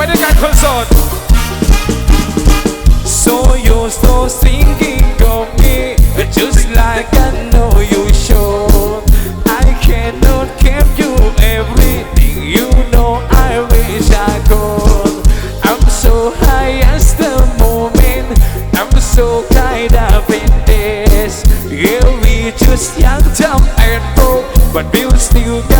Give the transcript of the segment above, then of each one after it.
where the guy comes out. So you're still thinking of me, just like I know you should. I cannot give you everything, you know I wish I could. I'm so high as the moment, I'm so kinda in this. Yeah, we just young, dumb, and broke, but we'll still got.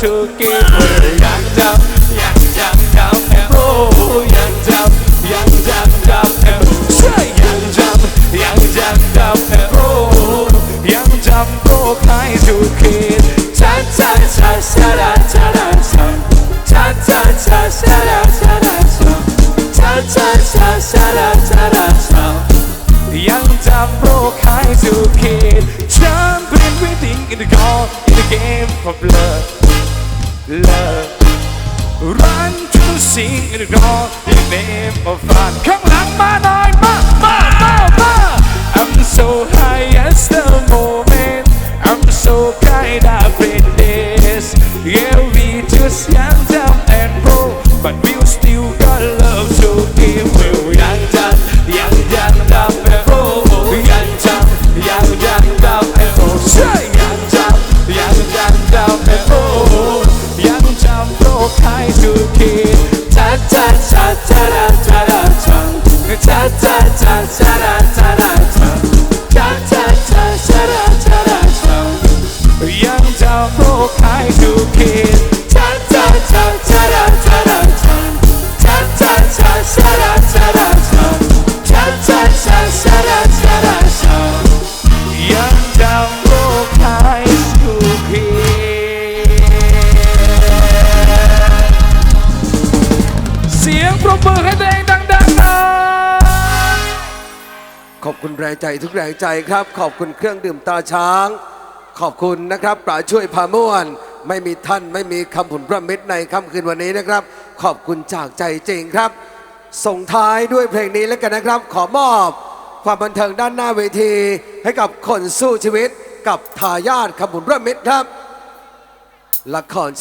to give ยังจำยังจำจำแอบโอยังจำยังจำจำแอบใช่ยังจำยังจำจำแอบโอยังจำโรคให้ทุกคิดชาชาชาชาดาชาดาชาชาชาชาชาดาชาดาชาชาชาชาชาดาชาดาชายังจำโรคหายทุกขีดฉันเป็น waiting in the call in the game of love love. Run to the sea the name of fun. Come on, my night, ยังจำโรคให้ทุกขีดช้าช้าช้าช้าช้าช้า cha cha cha cha da cha da cha cha cha cha cha da cha da cha ยังจำโลกหายสุขีเสียงปรบมือให้ตัวเองดังๆหน่อยขอบคุณแรงใจทุกแรงใจครับ ขอบคุณเครื่องดื่มตาช้าง ขอบคุณนะครับปราช่วยพาม่วน ไม่มีท่านไม่มีคำผุนพระมิตรในค่ำคืนวันนี้นะครับ ขอบคุณจากใจจริงครับ ส่งท้ายด้วยเพลงนี้แล้วกันนะครับ ขอมอบความบันเทิงด้านหน้าเวที ให้กับคนสู้ชีวิตกับทายาทคำผุนพระมิตรครับละครชีวิต